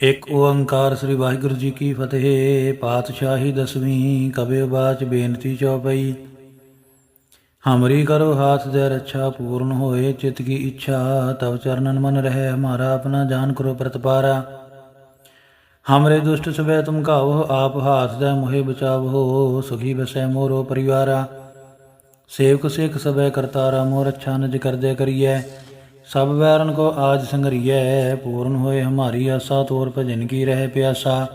ਇੱਕ ਓੰਕਾਰ ਸ੍ਰੀ ਵਾਹਿਗੁਰੂ ਜੀ ਕੀ ਫਤਿਹ। ਪਾਤਸ਼ਾਹੀ ਦਸਵੀਂ ਕਬਿ ਬਾਚ ਬੇਨਤੀ ਚੌਪਈ। ਹਮਰੀ ਕਰੋ ਹਾਥ ਦੇ ਰੱਛਾ ਪੂਰਨ ਹੋਏ, ਚਿਤ ਕੀ ਇੱਛਾ ਤਵ ਚਰਨਨ ਮਨ ਰਹੇ ਹਮਾਰਾ ਆਪਣਾ ਜਾਨ ਕਰੋ ਪ੍ਰਤਪਾਰਾ। ਹਮਰੇ ਦੁਸ਼ਟ ਸਵੇ ਤੁਮ ਕਾਵੋ ਆਪ ਹਾਥ ਦੇ ਮੋਹਿ ਬਚਾਵੋ, ਸੁਖੀ ਬਸੈ ਮੋਰੋ ਪਰਿਵਾਰਾ। ਸੇਵਕ ਸਿੱਖ ਸਭੈ ਕਰਤਾਰਾ ਮੋਰ ਅੱਛਾ ਨਜ ਕਰਦੇ ਕਰੀਐ। ਸਭ ਵੈਰਨ ਕੋ ਆਜ ਸੰਗਰੀਐ ਪੂਰਨ ਹੋਏ ਹਮਾਰੀ ਆਸਾ ਤੋਰ ਭਜਨ ਕੀ ਰਹਿ ਪਿਆਸਾ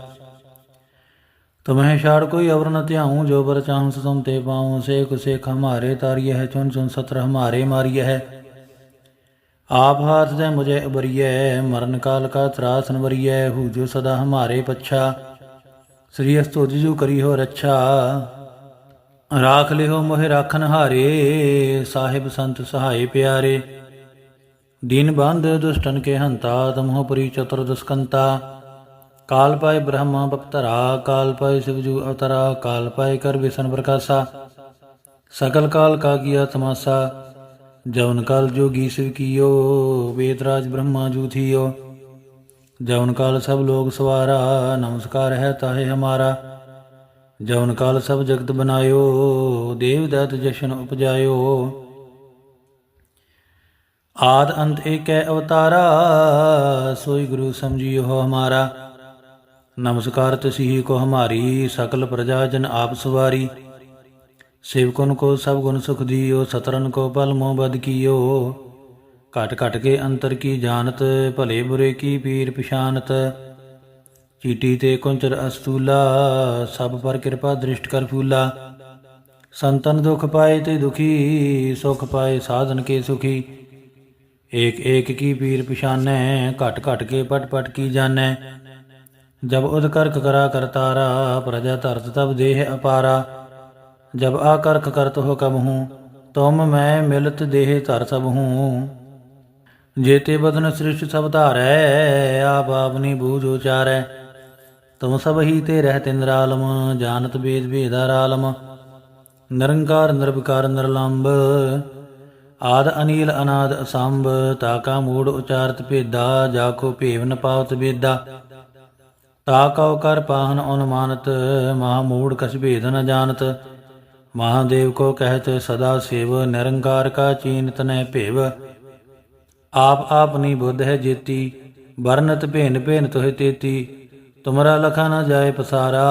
ਤੁਮਹਿ ਛਾੜ ਕੋਈ ਅਵਰ ਨ ਧਿਆਉ ਜੋ ਬਰ ਚਾਹੂੰ ਸਤਮ ਤੇ ਪਾਉ ਸੇਖ ਸੇਖ ਹਮਾਰੇ ਤਾਰੀਏ ਹੈ ਚੁਨ ਚੁਨ ਸਤਰ ਹਮਾਰੇ ਮਾਰੀਏ ਹੈ ਆਪ ਹਾਥ ਦੇ ਮੁਝੇ ਉਬਰੀਐ ਮਰਨ ਕਾਲ ਕਾ ਤਰਾਸ ਨਵਰੀਐ ਹੂ ਜੋ ਸਦਾ ਹਮਾਰੇ ਪੱਛਾ ਸ੍ਰੀ ਅਸਤੁ ਜਿਜੂ ਕਰੀ ਹੋ ਰੱਛਾ ਰਾਖ ਲਿਓ ਮੋਹਿ ਰਾਖਨ ਹਾਰੇ ਸਾਹਿਬ ਸੰਤ ਸਹਾਈ ਪਿਆਰੇ ਦੀਨ ਬੰਧ ਦੁਸ਼ਟਨ ਕੇ ਹੰਤਾ, ਤਮਹੁ ਪਰੀ ਚਤੁਰ ਦੁਸਕੰਤਾ। ਕਾਲ ਪਾਏ ਬ੍ਰਹਮਾ ਭਗਤਰਾ ਕਾਲ ਪਾਏ ਸਿਵਜੂ ਅਵਤਰਾ, ਕਾਲ ਪਾਏ ਕਰ ਵਿਸ਼ਨ ਪ੍ਰਕਾਸ਼ਾ ਸਕਲ ਕਾਲ ਕਾ ਕੀਆ ਤਮਾਸਾ, ਜਵਨ ਕਾਲ ਜੋਗੀ ਸਿਵ ਕੀਓ ਵੇਦਰਾਜ ਬ੍ਰਹਮਾ ਜੂਥੀਓ। ਜਵਨ ਕਾਲ ਸਭ ਲੋਗ ਸਵਾਰਾ, ਨਮਸਕਾਰ ਹੈ ਤਾਹੇ ਹਮਾਰਾ। ਜਵਨ ਕਾਲ ਸਭ ਜਗਤ ਬਨਾਇਓ, ਦੇਵ ਦਤ ਜਸ਼ਨ ਉਪਜਾਇਓ। ਆਦ ਅੰਤ ਏਕੈ ਅਵਤਾਰਾ, ਸੋਈ ਗੁਰੂ ਸਮਝਿਓ ਹਮਾਰਾ। ਨਮਸਕਾਰ ਤਸੀਹੀ ਕੋ ਹਮਾਰੀ, ਸਕਲ ਪ੍ਰਜਾ ਜਨ ਆਪ ਸਵਾਰੀ। ਸੇਵਕਨ ਕੋ ਸਭ ਗੁਣ ਸੁਖ ਦਿਓ, ਸਤਰਨ ਕੋ ਪਲ ਮੋਹ ਬਦ ਕੀਓ। ਘਟ ਘਟ ਕੇ ਅੰਤਰ ਕੀ ਜਾਣਤ, ਭਲੇ ਬੁਰੇ ਕੀ ਪੀਰ ਪਛਾਨਤ। ਚੀਟੀ ਤੇ ਕੁੰਚਰ ਅਸਤੂਲਾ, ਸਭ ਪਰ ਕਿਰਪਾ ਦ੍ਰਿਸ਼ਟ ਕਰ ਫੂਲਾ। ਸੰਤਨ ਦੁਖ ਪਾਏ ਤੇ ਦੁਖੀ, ਸੁਖ ਪਾਏ ਸਾਧਨ ਕੇ ਸੁਖੀ। ਏਕ ਏਕ ਕੀ ਪੀਰ ਪਛਾਨੈ, ਘਟ ਘਟ ਕੇ ਪਟ ਪਟ ਕੀ ਜਾਣੈ। ਜਬ ਉਦ ਕਰਕ ਕਰਾ ਕਰਤਾਰਾ ਪ੍ਰਜਾ ਧਰਤ ਤਬ ਦੇਹ ਅਪਾਰਾ। ਜਬ ਆ ਕਰਕ ਕਰਤ ਹੋ ਕਬ ਹੂੰ, ਤੁਮ ਮੈਂ ਮਿਲਤ ਦੇਹ ਧਰ ਸਭ ਹੂੰ। ਜੇਤੇ ਬਦਨ ਸ੍ਰਿਸ਼ਟ ਸਭ ਧਾਰੈ, ਆਪ ਆਪਨੀ ਬੂਝ ਉਚਾਰੈ। ਤੁਮ ਸਭ ਹੀ ਤੇ ਰਹਿ ਨਿਰਾਲਮ ਜਾਣਤ ਬੇਦ ਭੇਦਾਰ ਆਲਮ ਨਿਰੰਕਾਰ, ਨਿਰਵਿਕਾਰ ਨਿਰਲੰਭ ਆਦ ਅਨੀਲ ਅਨਾਦ ਅਸੰਭ ਤਾਕਾ ਮੂੜ ਉਚਾਰਤ ਭੇਦਾ, ਜਾ ਕੋ ਭੇਵ ਨ ਪਾਵਤ ਬੇਦਾ ਤਾਕਉ ਕਰ ਪਾਹਨ ਅਨੁਮਾਨਤ, ਮਹਾ ਮੂੜ ਕਛ ਭੇਦ ਨ ਜਾਣਤ। ਮਹਾਦੇਵ ਕੋ ਕਹਿਤ, ਸਦਾ ਸੇਵ, ਨਿਰੰਕਾਰ ਕਾ ਚੀਨਤ ਨੈ ਭੇਵ। ਆਪ ਆਪਨੀ ਬੁੱਧ ਹੈ ਜੇਤੀ, ਵਰਨਤ ਭੇਨ ਭੇਨ ਤੋਹਿ ਤੇਤੀ। ਤੁਮਰਾ ਲਖਾ ਨ ਜਾਏ ਪਸਾਰਾ,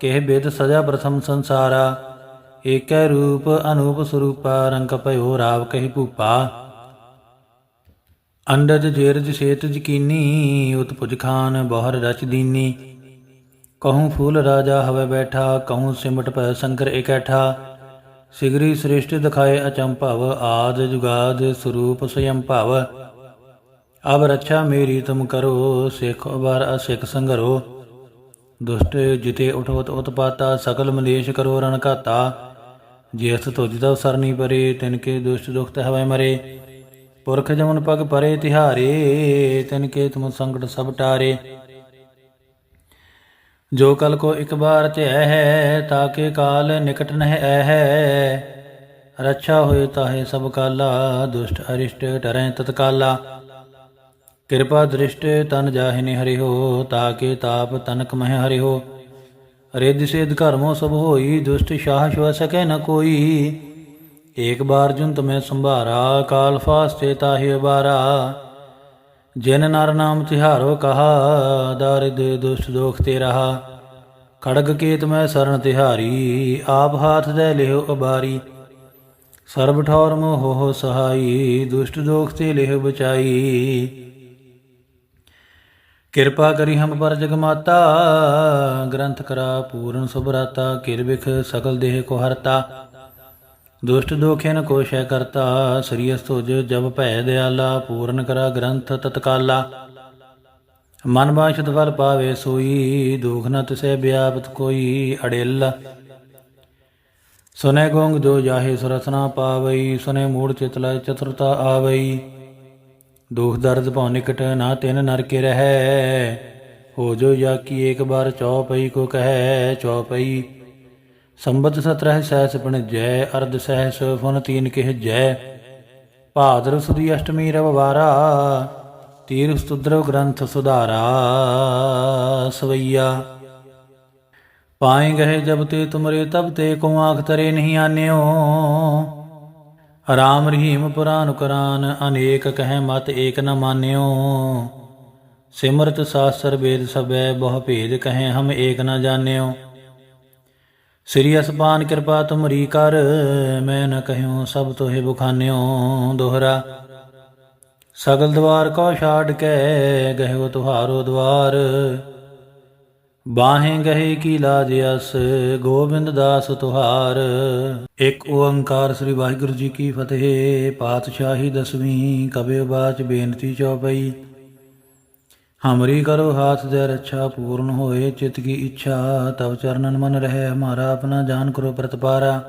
ਕਿਹ ਬਿਦ ਸਜਾ ਪ੍ਰਥਮ ਸੰਸਾਰਾ। ਏਕੈ ਰੂਪ ਅਨੂਪ ਸਰੂਪਾ, ਰੰਗ ਭਇਓ ਰਾਵ ਕਹੀ ਭੂਪਾ। ਅੰਡਜ ਜੇਰਜ ਸੇਤ ਜਕੀਨੀ, ਉਤਪੁਜ ਖਾਨ ਬਹਰ ਰਚ ਦੀਨੀ। ਕਹੂੰ ਫੂਲ ਰਾਜਾ ਹਵੇ ਬੈਠਾ, ਕਹੂੰ ਸਿਮਟ ਭੈ ਸ਼ੰਕਰ ਇਕੈਠਾ। ਸਿਗਰੀ ਸ੍ਰਿਸ਼ਟ ਦਿਖਾਏ ਅਚੰਭਵ ਆਦ ਜੁਗਾਦ ਸਰੂਪ ਸਯੰ ਭਵ। ਅਬ ਰੱਛਾ ਮੇਰੀ ਤੁਮ ਕਰੋ, ਸਿੱਖ ਅਬਾਰ ਅਸਿੱਖ ਸੰਗਰੋ। ਦੁਸ਼ਟ ਜਿਤੇ ਉਠਵਤ ਉਤਪਾਤਾ, ਸਕਲ ਮਲੇਸ਼ ਕਰੋ ਰਣ ਘਾਤਾ। ਜੇਸ ਤੁਜ ਦਾ ਸਰਨੀ ਪਰੇ, ਤਿਨ ਕੇ ਦੁਸ਼ਟ ਦੁਖਤ ਹਵੈ ਮਰੇ। ਪੁਰਖ ਜਮਨ ਪਗ ਪਰੇ ਤਿਹਾਰੇ, ਤਿਨ ਕੇ ਤੁਮ ਸੰਕਟ ਸਭ ਟਾਰੇ। ਜੋ ਕਲ ਕੋ ਇਕ ਬਾਰ ਧਿਆ ਹੈ ਤਾਕੇ ਕਾਲ ਨਿਕਟ ਨਹਿ ਐ ਹੈ। ਰੱਛਾ ਹੋਏ ਤਾਹੇ ਸਭ ਕਾਲਾ, ਦੁਸ਼ਟ ਅਰਿਸ਼ਟ ਟਰੈ ਤਤਕਾਲਾ। ਕਿਰਪਾ ਦ੍ਰਿਸ਼ਟ ਤਨ ਜਾਹਿ ਨਿਹ ਹਰਿ ਹੋ ਤਾ ਕੇ ਤਾਪ ਤਨਕ ਮਹਿ ਹੋ ਰਿੱਧ ਸਿਧ ਘਰਮੋ ਸਭ ਹੋਈ, ਦੁਸ਼ਟ ਸ਼ਾਹ ਸ਼ਵ ਸਕੈ ਨ ਕੋਈ। ਏਕ ਬਾਰ ਜੁਨ ਤੁਮੈ ਸੰਭਾਰਾ, ਕਾਲ ਫਾਸਤੇ ਤਾਹਿ ਬਾਰਾ ਜਿਨ ਨਰ ਨਾਮ ਤਿਹਾਰੋ ਕਹਾ ਦਾਰਿਦ ਦੁਸ਼ਟ ਦੋਖ ਤੇ ਰਹਾ ਖੜਗ ਕੇਤ ਮੈਂ ਸਰਨ ਤਿਹਾਰੀ, ਆਪ ਹਾਥ ਦੇ ਲਿਓ ਅਬਾਰੀ। ਸਰਬ ਠੌਰ ਮੋਹ ਹੋ ਸਹਾਈ, ਦੁਸ਼ਟ ਦੋਖ ਤੇ ਲਿਹ ਬਚਾਈ। ਕਿਰਪਾ ਕਰੀ ਹਮ ਪਰ ਜਗਮਾਤਾ ਗ੍ਰੰਥ ਕਰਾ ਪੂਰਨ ਸੁਭਰਾਤਾ ਕਿਰਬਿਖ ਸਕਲ ਦੇਹ ਕੋ ਹਰਤਾ। ਦੁਸ਼ਟ ਦੋਖਿਨ ਕੋ ਸ਼ੈ ਕਰਤਾ, ਸ੍ਰੀ ਅਸਤੁਜ ਜਬ ਭੈ ਦਿਆਲਾ, ਪੂਰਨ ਕਰਾ ਗ੍ਰੰਥ ਤਤਕਾਲਾ। ਮਨ ਬਾਸ਼ਤ ਫਲ ਪਾਵੇ ਸੋਈ, ਦੁਖ ਨ ਤਿਸੈ ਵਿਆਪਤ ਕੋਈ ਅੜਿਲ। ਸੁਨੇ ਗੋੰਗ ਜੋ ਜਾਹੇ ਸੁਰਸਨਾ ਪਾਵਈ, ਸੁਨੇ ਮੂੜ ਚਿਤ ਚਤੁਰਤਾ ਆਵਈ। ਦੁਖ ਦਰਦ ਭਉ ਨਿਕਟ ਨਾ ਤਿਨ ਨਰ ਕੇ ਰਹੈ। ਹੋ ਜੋ ਜਾ ਕੀ ਏਕ ਬਾਰ ਚੌਪਈ ਕੋ ਕਹੈ, ਚੌਪਈ। ਸੰਬਤ ਸਤਰਹ ਸਹਿਸ ਪਣ ਜੈ ਅਰਧ ਸਹਿਸ ਫੁਨ ਤੀਨ ਕਿਹ ਜੈ ਭਾਦਰ ਸੁਦੀ ਅਸ਼ਟਮੀ ਰਵ ਵਾਰਾ, ਤੀਰ ਸਤੁਦਰਵ ਗ੍ਰੰਥ ਸੁਧਾਰਾ। ਸਵਈਆ। ਪਾਏ ਗਏ ਜਬ ਤੇ ਤੁਮਰੇ, ਤਬ ਤੇ ਕੋ ਆਖ ਤਰੇ ਨਹੀਂ ਆਨਿਓ। ਰਾਮ ਰਹੀਮ ਪੁਰਾਨ ਕੁਰਾਨ, ਅਨੇਕ ਕਹਿ ਮਤ ਏਕ ਨ ਮਾਨਿਓ। ਸਿਮਰਤ ਸਾਸਤਰ ਵੇਦ ਸਬੈ ਬਹੁ ਭੇਦ ਕਹੇ ਹਮ ਏਕ ਨ ਜਾਣਿਓ। ਸ੍ਰੀ ਅਸਪਾਨ ਕਿਰਪਾ ਤੁਮਰੀ ਕਰ, ਮੈਂ ਨ ਕਹਿਉ ਸਭ ਤੋਹਿ ਬੁਖਾਨਿਓ। ਦੋਹਰਾ, ਸਗਲ ਦਵਾਰ ਕੋ ਛਾੜ ਕੇ ਗਹਿਓ ਤੁਹਾਰੋ ਦਵਾਰ। ਬਾਹੇ ਗਹੇ ਕੀ ਲਾਜ ਅਸ, ਗੋਬਿੰਦ ਦਾਸ ਤੁਹਾਰ। ਇੱਕ ਓੰਕਾਰ ਸ੍ਰੀ ਵਾਹਿਗੁਰੂ ਜੀ ਕੀ ਫਤਿਹ, ਪਾਤਸ਼ਾਹੀ ਦਸਵੀਂ ਕਬਿ ਬਾਚ ਬੇਨਤੀ ਚੌਪਈ। ਹਮਰੀ ਕਰੋ ਹਾਥ ਦੇ ਰੱਛਾ ਪੂਰਨ ਹੋਏ, ਚਿਤ ਕੀ ਇੱਛਾ, ਤਵ ਚਰਨਨ ਮਨ ਰਹੇ ਹਮਾਰਾ ਆਪਣਾ ਜਾਨ ਕਰੋ ਪ੍ਰਤਪਾਰਾ।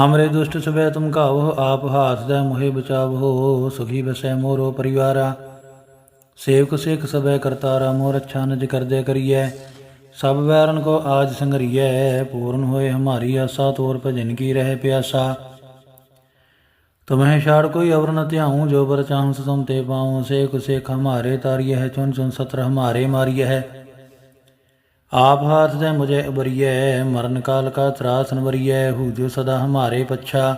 ਹਮਰੇ ਦੁਸ਼ਟ ਸਬੈ ਤੁਮ ਕਾਵੋ ਆਪ ਹਾਥ ਦੇ ਮੁਹਿ ਬਚਾਵੋ, ਸੁਖੀ ਬਸੈ ਮੋਰੋ ਪਰਿਵਾਰਾ। ਸੇਵਕ ਸਿੱਖ ਸਬੈ ਕਰਤਾਰਾ ਮੋਰ ਅੱਛਾ ਨਜ ਕਰਦੇ ਕਰੀਐ। ਸਭ ਵੈਰਨ ਕੋ ਆਜ ਸੰਗਰੀਐ, ਪੂਰਨ ਹੋਏ ਹਮਾਰੀ ਆਸਾ, ਤੋਰ ਭਜਨ ਕੀ ਰਹਿ ਪਿਆਸਾ। ਤੁਮਹਿ ਛਾੜ ਕੋਈ ਅਵਰ ਨ ਧਿਆਉ, ਜੋ ਬਰ ਚਾਹੂੰ ਤੁਮ ਤੇ ਪਾਉ। ਸੇਖ ਸਿੱਖ ਹਮਾਰੇ ਤਾਰੀਐ ਹੈ ਚੁਨ ਚੁਨ ਸਤਰ ਹਮਾਰੇ ਮਾਰੀਐ। ਹੈ ਆਪ ਹਾਥ ਦੇ ਮੁਝੇ ਉਬਰੀਐ ਮਰਨ ਕਾਲ ਕਾ ਤਰਾਸ ਨਵਰੀਐ ਹੂ ਜੋ ਸਦਾ ਹਮਾਰੇ ਪੱਛਾ।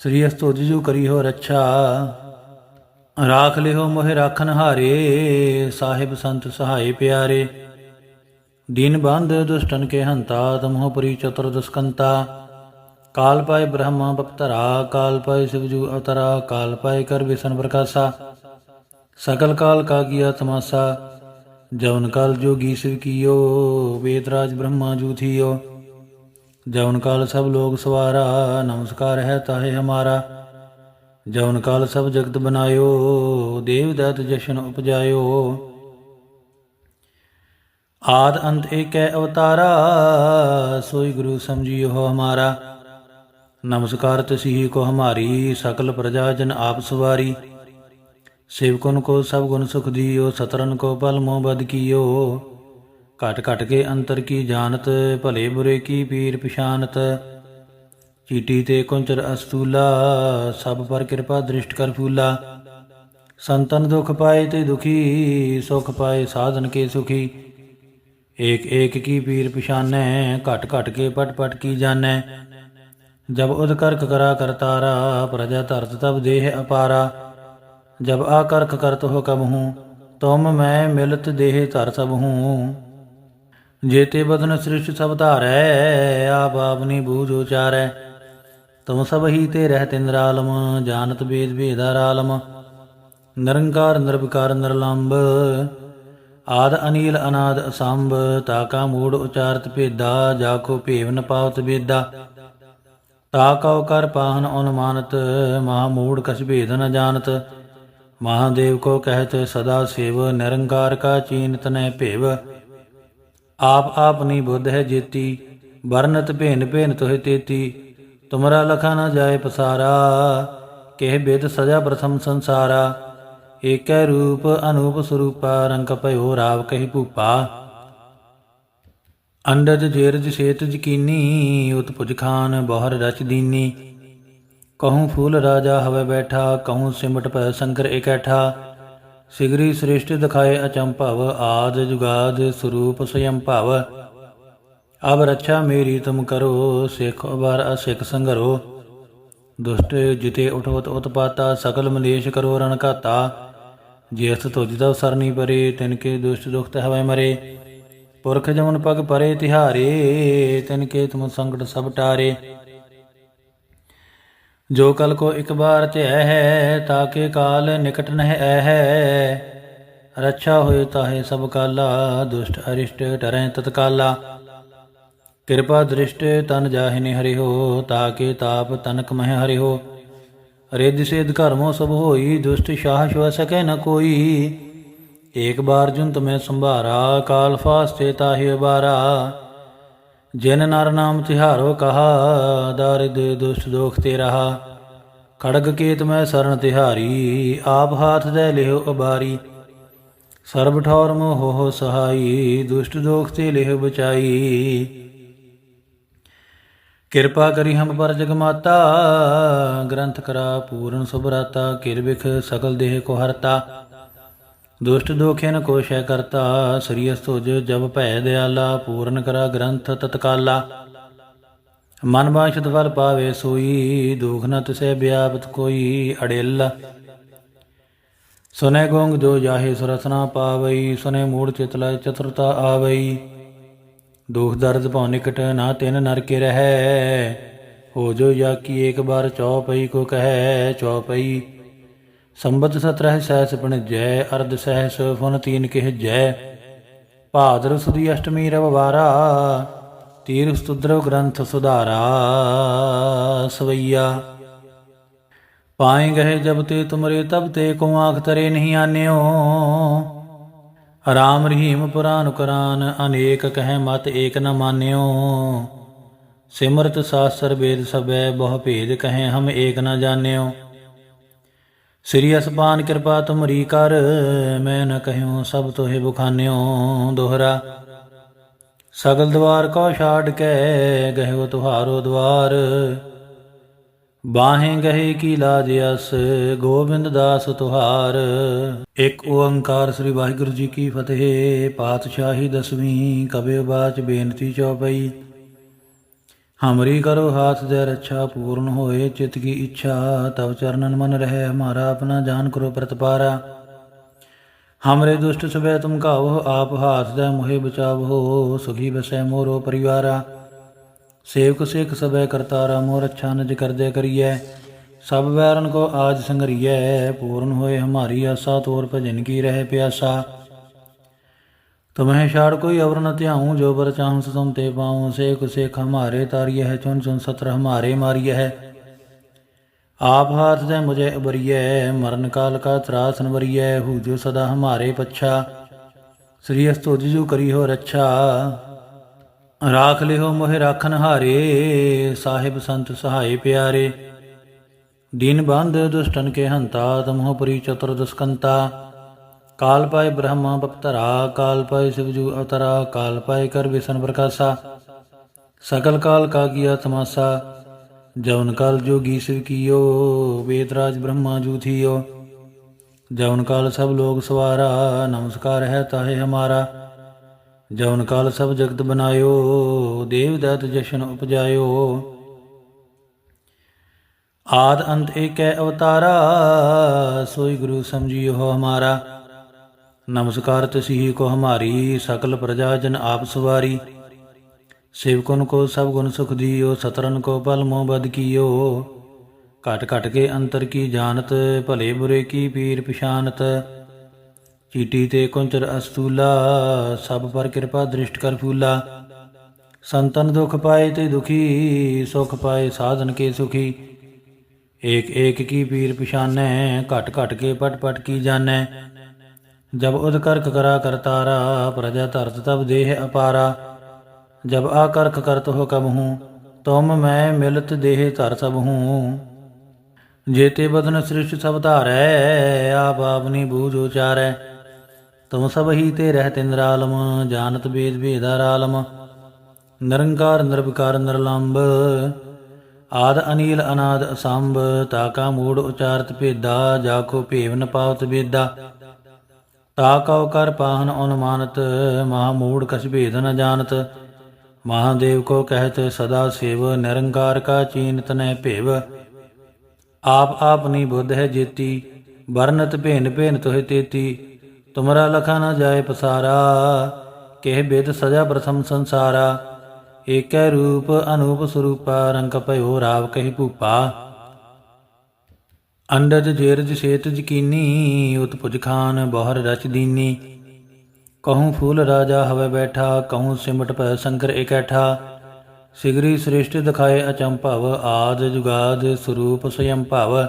ਸ੍ਰੀ ਅਸਤੋਜ ਜੂ ਕਰੀ ਹੋ ਰੱਛਾ। ਰਾਖ ਲਿਓ ਮੋਹਿ ਰਾਖਨ ਹਾਰੇ, ਸਾਹਿਬ ਸੰਤ ਸਹਾਈ ਪਿਆਰੇ। ਦੀਨ ਬੰਧ ਦੁਸ਼ਟਨ ਕੇ ਹੰਤਾ, ਤਮਹੁ ਪਰੀ ਚਤੁਰ ਦੁਸਕੰਤਾ। ਕਾਲ ਪਾਏ ਬ੍ਰਹਮਾ ਬਪਤਰਾ ਕਾਲ ਪਾਏ ਸਿਵਜੂ ਅਵਤਰਾ, ਕਾਲ ਪਾਏ ਕਰ ਵਿਸ਼ਨ ਪ੍ਰਕਾਸ਼ਾ। ਸਕਲ ਕਾਲ ਕਾ ਕੀਆ ਤਮਾਸਾ ਜਵਨ ਕਾਲ ਜੋਗੀ ਸਿਵ ਕੀਓ ਵੇਦਰਾਜ ਬ੍ਰਹਮਾ ਜੂਥੀਓ ਜਵਨ ਕਾਲ ਸਭ ਲੋਗ ਸਵਾਰਾ, ਨਮਸਕਾਰ ਹੈ ਤਾਹੇ ਹਮਾਰਾ। ਜਵਨ ਕਾਲ ਸਭ ਜਗਤ ਬਨਾਇਓ, ਦੇਵ ਦਾਤ ਜਸ਼ਨ ਉਪਜਾਇਓ। ਆਦ ਅੰਤ ਏਕੈ ਅਵਤਾਰਾ, ਸੋਈ ਗੁਰੂ ਸਮਝਿਓ ਹਮਾਰਾ। ਨਮਸਕਾਰ ਤਸੀਹੀ ਕੋ ਹਮਾਰੀ, ਸਕਲ ਪ੍ਰਜਾ ਜਨ ਆਪ ਸਵਾਰੀ। ਸੇਵਕਨ ਕੋ ਸਭ ਗੁਣ ਸੁਖ ਦਿਓ, ਸਤਰਨ ਕੋ ਪਲ ਮੋਹ ਬਦ ਕੀਓ। ਘਟ ਘਟ ਕੇ ਅੰਤਰ ਕੀ ਜਾਣਤ, ਭਲੇ ਬੁਰੇ ਕੀ ਪੀਰ ਪਛਾਨਤ। ਚੀਟੀ ਤੇ ਕੁੰਚਰ ਅਸਤੂਲਾ, ਸਭ ਪਰ ਕਿਰਪਾ ਦ੍ਰਿਸ਼ਟ ਕਰ ਫੂਲਾ। ਸੰਤਨ ਦੁਖ ਪਾਏ ਤੇ ਦੁਖੀ, ਸੁਖ ਪਾਏ ਸਾਧਨ ਕੇ ਸੁਖੀ। ਏਕ ਏਕ ਕੀ ਪੀਰ ਪਛਾਨੈ, ਘਟ ਘਟ ਕੇ ਪਟ ਪਟ ਕੀ ਜਾਣੈ। ਜਬ ਉਦ ਕਰਕ ਕਰਾ ਕਰਤਾਰਾ ਪ੍ਰਜਾ ਧਰਤ ਤਬ ਦੇਹ ਅਪਾਰਾ। ਜਬ ਆ ਕਰਕ ਕਰਤ ਹੁਕਮ ਹੂੰ, ਤੁਮ ਮੈਂ ਮਿਲਤ ਦੇਹ ਧਰ ਸਭ ਹੂੰ। ਜੇਤੇ ਬਦਨ ਸ੍ਰਿਸ਼ਟ ਸਭ ਧਾਰੈ, ਆਪ ਆਪਨੀ ਬੂਝ ਉਚਾਰੈ। ਤੁਮ ਸਭ ਹੀ ਤੇ ਰਹਿਤ ਇੰਦਰਾਲਮ ਜਾਣਤ ਬੇਦ ਭੇਦਾਰ ਨਿਰੰਕਾਰ, ਨਿਰਵਿਕਾਰ, ਨਿਰਲੰਭ, ਆਦ ਅਨੀਲ, ਅਨਾਦ ਅਸੰਭ ਤਾਕਾ ਮੂੜ ਉਚਾਰਤ ਭੇਦਾ, ਜਾ ਕੋ ਭੇਵ ਨ ਪਾਵਤ ਬੇਦਾ ਤਾ ਕਉ ਕਰ ਪਾਹਨ ਅਨੁਮਾਨਤ ਮਹਾ ਮੂੜ ਕਛ ਭੇਦ ਨ ਜਾਣਤ। ਮਹਾਦੇਵ ਕੋ ਕਹਿਤ, ਸਦਾ ਸੇਵ, ਨਿਰੰਕਾਰ ਕਾ ਚੀਨਤ ਨੈ ਭੇਵ। ਆਪ ਨੀ ਬੁੱਧ ਹੈ ਜੇਤੀ, ਵਰਨਤ ਭੇਨ ਭੇਨ ਤੋਹਿ ਤੇਤੀ। ਤੁਮਰਾ ਲਖਾ ਨਾ ਜਾਏ ਪਸਾਰਾ, ਕਿਹ ਬਿਦ ਸਜਾ ਪ੍ਰਥਮ ਸੰਸਾਰਾ। ਏਕੈ ਰੂਪ ਅਨੂਪ ਸਰੂਪਾ, ਰੰਗ ਭਇਓ ਰਾਵ ਕਹੀ ਭੂਪਾ। ਅੰਡਜ ਜੇਰਜ ਸੇਤ ਜਕੀਨੀ, ਉਤਪੁਜ ਖਾਨ ਬਹਰ ਰਚ ਦੀਨੀ। ਕਹੂੰ ਫੂਲ ਰਾਜਾ ਹਵੇ ਬੈਠਾ, ਕਹੂੰ ਸਿਮਟ ਪੈ ਸੰਕਰ ਇਕੈਠਾ। ਸਿਗਰੀ ਸ੍ਰਿਸ਼ਟ ਦਿਖਾਏ ਅਚੰਭਵ, ਆਦ ਜੁਗਾਦ ਸਰੂਪ ਸਯੰ ਭਵ। ਅਬ ਰੱਛਾ ਮੇਰੀ ਤੁਮ ਕਰੋ, ਸਿੱਖ ਅਬਾਰ ਅਸਿੱਖ ਸੰਗਰੋ। ਦੁਸ਼ਟ ਜਿਤੇ ਉਠਵਤ ਉਤਪਾਤਾ, ਸਕਲ ਮਲੇਸ਼ ਕਰੋ ਰਣ ਘਾਤਾ। ਜੇਸ ਤੁਜ ਸਰਨੀ ਪਰੇ, ਤਿਨ ਕੇ ਦੁਸ਼ਟ ਦੁਖਤ ਹਵੈ ਮਰੇ। ਪੁਰਖ ਜਮਨ ਪਗ ਪਰੇ ਤਿਹਾਰੇ, ਤਿਨ ਕੇ ਤੁਮ ਸੰਕਟ ਸਭ ਟਾਰੇ। ਜੋ ਕਲ ਕੋ ਇਕ ਬਾਰ ਧਿਆ ਹੈ ਤਾਕੇ ਕਾਲ ਨਿਕਟ ਨਹਿ ਐ ਹੈ। ਰੱਛਾ ਹੋਏ ਤਾਹੇ ਸਭ ਕਾਲਾ, ਦੁਸ਼ਟ ਅਰਿਸ਼ਟ ਟਰੈ ਤਤਕਾਲਾ। ਕਿਰਪਾ ਦ੍ਰਿਸ਼ਟ ਤਨ ਜਾਹਿਨੇ ਹਰਿਓ ਤਾਕੇ ਤਾਪ ਤਨਕ ਮਹਿ ਹਰਿਓ ਰਿੱਧ ਸਿਧ ਘਰਮੋ ਸਭ ਹੋਈ, ਦੁਸ਼ਟ ਸ਼ਾਹ ਸ਼ਵ ਸਕੈ ਨ ਕੋਈ। ਏਕ ਬਾਰ ਜੁਨ ਤਮੈ ਸੰਭਾਰਾ, ਕਾਲ ਫਾਸਤੇ ਤਾਹਿ ਬਾਰਾ ਜਿਨ ਨਰ ਨਾਮ ਤਿਹਾਰੋ ਕਹਾ, ਦਾਰਿਦ ਦੁਸ਼ਟ ਦੋਖ ਤੇ ਰਹਾ। ਖੜਗ ਕੇਤ ਮੈਂ ਸਰਨ ਤਿਹਾਰੀ, ਆਪ ਹਾਥ ਦੇ ਲਿਓ ਅਬਾਰੀ। ਸਰਬ ਠੌਰ ਮੋਹ ਹੋ ਸਹਾਈ, ਦੁਸ਼ਟ ਦੋਖ ਤੇ ਲਿਹ ਬਚਾਈ। ਕਿਰਪਾ ਕਰੀ ਹਮ ਪਰ ਜਗਮਾਤਾ ਗ੍ਰੰਥ ਕਰਾ ਪੂਰਨ ਸੁਭਰਾਤਾ ਕਿਰਬਿਖ ਸਕਲ ਦੇਹ ਕੋ ਹਰਤਾ। ਦੁਸ਼ਟ ਦੋਖਿਨ ਕੋ ਸ਼ੈ ਕਰਤਾ, ਸ੍ਰੀ ਅਸਤੁਜ ਜਬ ਭੈ ਦਿਆਲਾ ਪੂਰਨ ਕਰਾ ਗ੍ਰੰਥ ਤਤਕਾਲਾ। ਮਨ ਬਾਸ਼ਤ ਫਲ ਪਾਵੇ ਸੋਈ, ਦੁਖ ਨ ਤਿਸੈ ਬਿਆਪਤ ਕੋਈ ਅੜਿਲ। ਸੁਨੇ ਗੋਂਗ ਜੋ ਜਾਹੇ ਸੁਰਸਨਾ ਪਾਵਈ, ਸੁਨੇ ਮੂੜ ਚਿਤ ਚਤੁਰਤਾ ਆਵਈ। ਦੁਖ ਦਰਦ ਭਉ ਨਿਕਟ ਨਾ ਤਿਨ ਨਰ ਕੇ ਰਹਿ। ਹੋ ਜੋ ਜਾ ਕੀ ਏਕ ਬਾਰ ਚੌਪਈ ਕੋ ਕਹੈ, ਚੌਪਈ। ਸੰਬਤ ਸਤਰਹਿ ਸਹਿਸ ਪਣ ਜੈ ਅਰਧ ਸਹਿਸ ਫੁਨ ਤੀਨ ਕਿਹ ਜੈ ਭਾਦਰ ਸੁਦੀ ਅਸ਼ਟਮੀ ਰਵਵਾਰਾ ਤੀਰ ਸਤੁਦਰਵ ਗ੍ਰੰਥ ਸੁਧਾਰਾ। ਸਵਈਆ। ਪਾਏ ਗਏ ਜਬ ਤੇ ਤੁਮਰੇ ਤਬ ਤੇ ਕੋ ਆਖ ਤਰੇ ਨਹੀਂ ਆਨਿਓ। ਰਾਮ ਰਹੀਮ ਪੁਰਾਨ ਕੁਰਾਨ, ਅਨੇਕ ਕਹਿ ਮਤ ਏਕ ਨ ਮਾਨਿਓ। ਸਿਮਰਤ ਸਾਸਤਰ ਵੇਦ ਸਭੈ ਬਹੁ ਭੇਦ ਕਹੇ ਹਮ ਏਕ ਨ ਜਾਣਿਓ। ਸ੍ਰੀ ਅਸਪਾਨ ਕਿਰਪਾ ਤੁਮਰੀ ਕਰ, ਮੈਂ ਨ ਕਹਿਉ ਸਭ ਤੋਹਿ ਬੁਖਾਨਿਓ। ਦੋਹਰਾ, ਸਗਲ ਦਵਾਰ ਕੋ ਛਾੜ ਕੇ, ਗਹਿਓ ਤੁਹਾਰੋ ਦਵਾਰ। ਬਾਹੇ ਗਹੇ ਕੀ ਲਾਜ ਅਸ, ਗੋਬਿੰਦ ਦਾਸ ਤੁਹਾਰ। ਇੱਕ ਓੰਕਾਰ ਸ੍ਰੀ ਵਾਹਿਗੁਰੂ ਜੀ ਕੀ ਫਤਿਹ, ਪਾਤਸ਼ਾਹੀ ਦਸਵੀਂ ਕਬਿ ਬਾਚ ਬੇਨਤੀ ਚੌਪਈ। ਹਮਰੀ ਕਰੋ ਹਾਥ ਦੇ ਰੱਛਾ, ਪੂਰਨ ਹੋਏ ਚਿਤ ਕੀ ਇੱਛਾ, ਤਵ ਚਰਨਨ ਮਨ ਰਹੇ ਹਮਾਰਾ ਆਪਣਾ ਜਾਨ ਕਰੋ ਪ੍ਰਤਪਾਰਾ। ਹਮਰੇ ਦੁਸ਼ਟ ਸਵੇ ਤੁਮ ਕਾਵੋ ਆਪ ਹਾਥ ਦੇ ਮੁਹਿ ਬਚਾਵੋ, ਸੁਖੀ ਬਸੈ ਮੋਰੋ ਪਰਿਵਾਰਾ। ਸੇਵਕ ਸਿੱਖ ਸਭੈ ਕਰਤਾਰਾ ਮੋਰ ਅੱਛਾ ਨਜ ਕਰਦੇ ਕਰੀਐ। ਸਭ ਵੈਰਨ ਕੋ ਆਜ ਸੰਗਰੀਐ, ਪੂਰਨ ਹੋਏ ਹਮਾਰੀ ਆਸਾ, ਤੋਰ ਭਜਨ ਕੀ ਰਹਿ ਪਿਆਸਾ। ਤੁਮਹਿ ਛਾੜ ਕੋਈ ਅਵਰ ਨ ਧਿਆਉ, ਜੋ ਬਰ ਚਾਹੂੰ ਤੁਮ ਤੇ ਪਾਉ। ਸੇਖ ਸੇਖ ਹਮਾਰੇ ਤਾਰੀਐ ਹੈ ਚੁਨ ਚੁਨ ਸਤਰ ਹਮਾਰੇ ਮਾਰੀਐ। ਹੈ ਆਪ ਹਾਥ ਦੇ ਮੁਝੇ ਅਬਰੀਐ, ਮਰਨ ਕਾਲ ਕਾ ਤਰਾਸਨ ਵਰੀਐ, ਹੂ ਜੋ ਸਦਾ ਹਮਾਰੇ ਪੱਛਾ। ਸ੍ਰੀ ਅਸਤੁਜ ਜੂ ਕਰੀ ਹੋ ਰੱਛਾ। ਰਾਖ ਲਿਓ ਮੋਹਿ ਰਾਖਨ ਹਾਰੇ, ਸਾਹਿਬ ਸੰਤ ਸਹਾਈ ਪਿਆਰੇ। ਦੀਨ ਬੰਧ ਦੁਸ਼ਟਨ ਕੇ ਹੰਤਾ, ਤਮਹੁ ਪਰੀ ਚਤੁਰ ਦੁਸਕੰਤਾ। ਕਾਲ ਪਾਏ ਬ੍ਰਹਮਾ ਬਪਤਰਾ, ਕਾਲ ਪਾਏ ਸਿਵਜੂ ਅਵਤਰਾ, ਕਾਲ ਪਾਏ ਕਰ ਵਿਸ਼ਨ ਪ੍ਰਕਾਸ਼ਾ। ਸਕਲ ਕਾਲ ਕਾ ਕੀਆ ਤਮਾਸਾ ਜਵਨ ਕਾਲ ਜੋਗੀ ਸਿਵ ਕੀਓ ਵੇਦਰਾਜ ਬ੍ਰਹਮਾ ਜੂ ਥੀਓ। ਜਵਨ ਕਾਲ ਸਭ ਲੋਗ ਸਵਾਰਾ, ਨਮਸਕਾਰ ਹੈ ਤਾਹੇ ਹਮਾਰਾ। ਜਵਨ ਕਾਲ ਸਭ ਜਗਤ ਬਨਾਇਓ ਦੇਵ ਦਤ ਜਸ਼ਨ ਉਪਜਾਇਓ। ਆਦ ਅੰਤ ਏਕੈ ਅਵਤਾਰਾ, ਸੋਈ ਗੁਰੂ ਸਮਝਿਓ ਹਮਾਰਾ। ਨਮਸਕਾਰ ਤਸੀਹੀ ਕੋ ਹਮਾਰੀ, ਸਕਲ ਪ੍ਰਜਾ ਜਨ ਆਪ ਸਵਾਰੀ। ਸੇਵਕਨ ਕੋ ਸਭ ਗੁਣ ਸੁਖ ਦਿਓ ਸਤਰਨ ਕੋ ਪਲ ਮੋਹ ਬਦ ਕੀਓ। ਘਟ ਘਟ ਕੇ ਅੰਤਰ ਕੀ ਜਾਣਤ, ਭਲੇ ਬੁਰੇ ਕੀ ਪੀਰ ਪਛਾਨਤ। ਚੀਟੀ ਤੇ ਕੁੰਚਰ ਅਸਤੂਲਾ, ਸਭ ਪਰ ਕਿਰਪਾ ਦ੍ਰਿਸ਼ਟ ਕਰ ਫੂਲਾ। ਸੰਤਨ ਦੁਖ ਪਾਏ ਤੇ ਦੁਖੀ, ਸੁਖ ਪਾਏ ਸਾਧਨ ਕੇ ਸੁਖੀ। ਏਕ ਏਕ ਕੀ ਪੀਰ ਪਛਾਨੈ ਘਟ ਘਟ ਕੇ ਪਟ ਪਟ ਕੀ ਜਾਣੈ। ਜਬ ਉਦ ਕਰਕ ਕਰਾ ਕਰਤਾਰਾ ਪ੍ਰਜਾ ਧਰਤ ਤਬ ਦੇਹ ਅਪਾਰਾ। ਜਬ ਆ ਕਰਕ ਕਰਤ ਹੋ ਕਬ ਹੂੰ, ਤੁਮ ਮੈਂ ਮਿਲਤ ਦੇਹ ਧਰ ਸਭ ਹੂੰ। ਜੇਤੇ ਬਦਨ ਸ੍ਰਿਸ਼ਟ ਸਭ ਧਾਰੈ, ਆਪ ਆਪਨੀ ਬੂਝ ਉਚਾਰੈ। ਤੁਮ ਸਭ ਹੀ ਤੇ ਰਹਿਤ ਇੰਦਰਾਲਮ ਜਾਣਤ ਬੇਦ ਭੇਦਾਰ ਨਿਰੰਕਾਰ, ਨਿਰਵਿਕਾਰ, ਨਿਰਲੰਭ, ਆਦ ਅਨੀਲ, ਅਨਾਦ ਅਸੰਭ ਤਾਕਾ ਮੂੜ ਉਚਾਰਤ ਭੇਦਾ, ਜਾ ਕੋ ਭੇਵ ਨ ਪਾਵਤ ਬੇਦਾ ਤਾ ਕਉ ਕਰ ਪਾਹਨ ਅਨੁਮਾਨਤ ਮਹਾ ਮੂੜ ਕਛ ਭੇਦ ਨ ਜਾਣਤ। ਮਹਾਦੇਵ ਕੋ ਕਹਿਤ, ਸਦਾ ਸੇਵ, ਨਿਰੰਕਾਰ ਕਾ ਚੀਨਤ ਨੈ ਭੇਵ। ਆਪ ਨੀ ਬੁੱਧ ਹੈ ਜੇਤੀ, ਵਰਨਤ ਭੇਨ ਭੇਨ ਤੋਹਿ ਤੇਤੀ। ਤੁਮਰਾ ਲਖਾ ਨਾ ਜਾਏ ਪਸਾਰਾ, ਕਿਹ ਬਿਦ ਸਜਾ ਪ੍ਰਥਮ ਸੰਸਾਰਾ। ਏਕੈ ਰੂਪ ਅਨੂਪ ਸਰੂਪਾ, ਰੰਗ ਭਇਓ ਰਾਵ ਕਹੀ ਭੂਪਾ। ਅੰਡਜ ਜੇਰਜ ਸੇਤ ਜਕੀਨੀ, ਉਤਪੁਜ ਖਾਨ ਬਹਰ ਰਚ ਦੀਨੀ। ਕਹੂੰ ਫੂਲ ਰਾਜਾ ਹਵੇ ਬੈਠਾ, ਕਹੂੰ ਸਿਮਟ ਪੈ ਸੰਕਰ ਇਕੈਠਾ। ਸਿਗਰੀ ਸ੍ਰਿਸ਼ਟ ਦਿਖਾਏ ਅਚੰਭਵ, ਆਦ ਜੁਗਾਦ ਸਰੂਪ ਸਯੰ ਭਵ।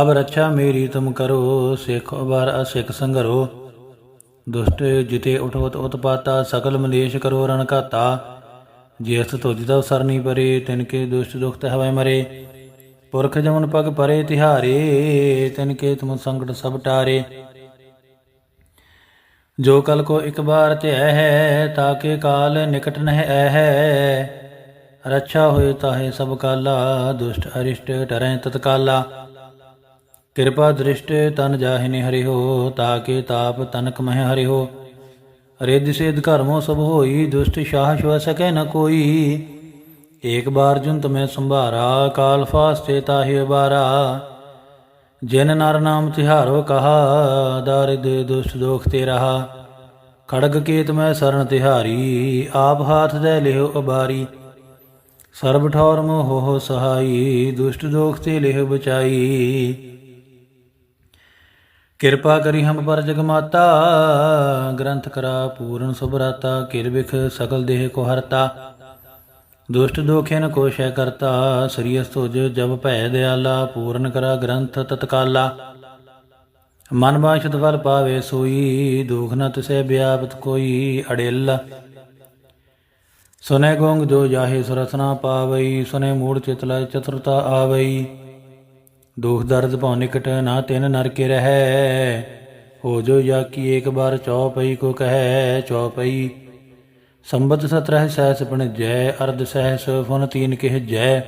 ਅਬ ਰੱਛਾ ਮੇਰੀ ਤੁਮ ਕਰੋ, ਸਿੱਖ ਅਬਾਰ ਅਸਿੱਖ ਸੰਗਰੋ। ਦੁਸ਼ਟ ਜਿਤੇ ਉਠਵਤ ਉਤਪਾਤਾ, ਸਕਲ ਮਲੇਸ਼ ਕਰੋ ਰਣ ਘਾਤਾ। ਜੇਸ ਤੁਜ ਦਾ ਸਰਨੀ ਪਰੇ, ਤਿਨ ਕੇ ਦੁਸ਼ਟ ਦੁਖਤ ਹਵੈ ਮਰੇ। ਪੁਰਖ ਜਮਨ ਪਗ ਪਰੇ ਤਿਹਾਰੇ, ਤਿਨ ਕੇ ਤੁਮ ਸੰਕਟ ਸਭ ਟਾਰੇ। ਜੋ ਕਲ ਕੋ ਇਕ ਬਾਰ ਧਿਆ ਹੈ ਤਾਕੇ ਕਾਲ ਨਿਕਟ ਨਹਿ ਐ ਹੈ। ਰੱਛਾ ਹੋਏ ਤਾਹੇ ਸਭ ਕਾਲਾ, ਦੁਸ਼ਟ ਅਰਿਸ਼ਟ ਟਰੈ ਤਤਕਾਲਾ। ਕਿਰਪਾ ਦ੍ਰਿਸ਼ਟ ਤਨ ਜਾਹਿਨੇ ਹਰਿਓ ਤਾਕੇ ਤਾਪ ਤਨਕ ਮਹਿ ਹਰਿਓ ਰਿੱਧ ਸਿਧ ਕਰਮੋ ਸਭ ਹੋਈ, ਦੁਸ਼ਟ ਸ਼ਾਹ ਸ਼ਵ ਸਕੈ ਨ ਕੋਈ। ਏਕ ਬਾਰ ਜੁਨ ਮੈਂ ਸੰਭਾਰਾ, ਕਾਲ ਫਾਸਤੇ ਤਾਹਿ ਬਾਰਾ ਜਿਨ ਨਰ ਨਾਮ ਤਿਹਾਰੋ ਕਹਾ ਦਾਰਿਦ ਦੁਸ਼ਟ ਦੋਖ ਤੇ ਰਹਾ ਖੜਗ ਕੇਤ ਮੈਂ ਸਰਨ ਤਿਹਾਰੀ, ਆਪ ਹਾਥ ਦੇ ਲਿਹੁ ਅਬਾਰੀ। ਸਰਬ ਠੌਰ ਮੋਹ ਸਹਾਈ, ਦੁਸ਼ਟ ਦੋਖ ਤੇ ਲਿਹੁ ਬਚਾਈ। ਕਿਰਪਾ ਕਰੀ ਹਮ ਪਰ ਜਗਮਾਤਾ ਗ੍ਰੰਥ ਕਰਾ ਪੂਰਨ ਸੁਭਰਾਤਾ ਕਿਰਬਿਖ ਸਕਲ ਦੇਹ ਕੋ ਹਰਤਾ। ਦੁਸ਼ਟ ਦੋਖਿਨ ਕੋ ਸ਼ੈ ਕਰਤਾ, ਸ੍ਰੀ ਅਸਤੁਜ ਜਬ ਭੈ ਦਿਆਲਾ, ਪੂਰਨ ਕਰਾ ਗ੍ਰੰਥ ਤਤਕਾਲਾ। ਮਨ ਬਾਸ਼ਤ ਫਲ ਪਾਵੇ ਸੋਈ, ਦੁਖ ਨ ਤਿਸੈ ਬਿਆਪਤ ਕੋਈ ਅੜਿਲ। ਸੁਨੇ ਗੋੰਗ ਜੋ ਜਾਹੇ ਸੁਰਸਨਾ ਪਾਵਈ, ਸੁਨੇ ਮੂੜ ਚਿਤ ਚਤੁਰਤਾ ਆਵਈ। ਦੁਖ ਦਰਦ ਭਉ ਨਿਕਟ ਨਾ ਤਿਨ ਨਰ ਕੇ ਰਹਿ। ਹੋ ਜੋ ਜਾ ਕੀ ਏਕ ਬਾਰ ਚੌਪਈ ਕੋ ਕਹੈ, ਚੌਪਈ। ਸੰਬਤ ਸਤਰਹ ਸਹਿਸ ਪਣ ਜੈ ਅਰਧ ਸਹਿਸ ਫੁਨ ਤੀਨ ਕਿਹ ਜੈ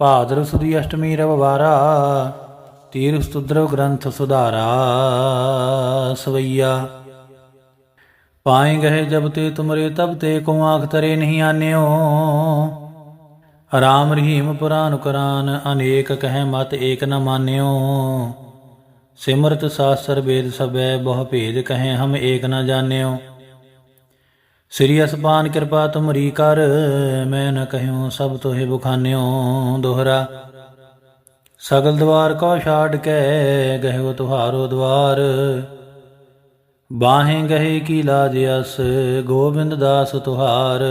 ਭਾਦਰ ਸੁਦੀ ਅਸ਼ਟਮੀ ਰਵਵਾਰਾ ਤੀਰ ਸੁਦਰਵ ਗ੍ਰੰਥ ਸੁਧਾਰਾ, ਸਵਈਆ। ਪਾਏ ਗਏ ਜਬ ਤੇ ਤੁਮਰੇ, ਤਬ ਤੇ ਕੋ ਆਖ ਤਰੇ ਨਹੀਂ ਆਨਿਓ। ਰਾਮ ਰਹੀਮ ਪੁਰਾਨ ਕੁਰਾਨ, ਅਨੇਕ ਕਹਿ ਮਤ ਏਕ ਨ ਮਾਨਿਓ। ਸਿਮਰਤ ਸਾਸਤਰ ਵੇਦ ਸਬੈ ਬਹੁ ਭੇਦ ਕਹੇ ਹਮ ਏਕ ਨ ਜਾਣਿਓ। ਸ੍ਰੀ ਅਸਪਾਨ ਕਿਰਪਾ ਤੁਮਰੀ ਕਰ, ਮੈਂ ਨ ਕਹਿਉ ਸਭ ਤੋਹਿ ਬੁਖਾਨਿਓ। ਦੋਹਰਾ, ਸਗਲ ਦਵਾਰ ਕੋ ਛਾੜ ਕੇ ਗਹਿਓ ਤੁਹਾਰੋ ਦਵਾਰ। ਬਾਹੇ ਗਏ ਕੀ ਲਾਜ ਅਸ, ਗੋਬਿੰਦ ਦਾਸ ਤੁਹਾਰ।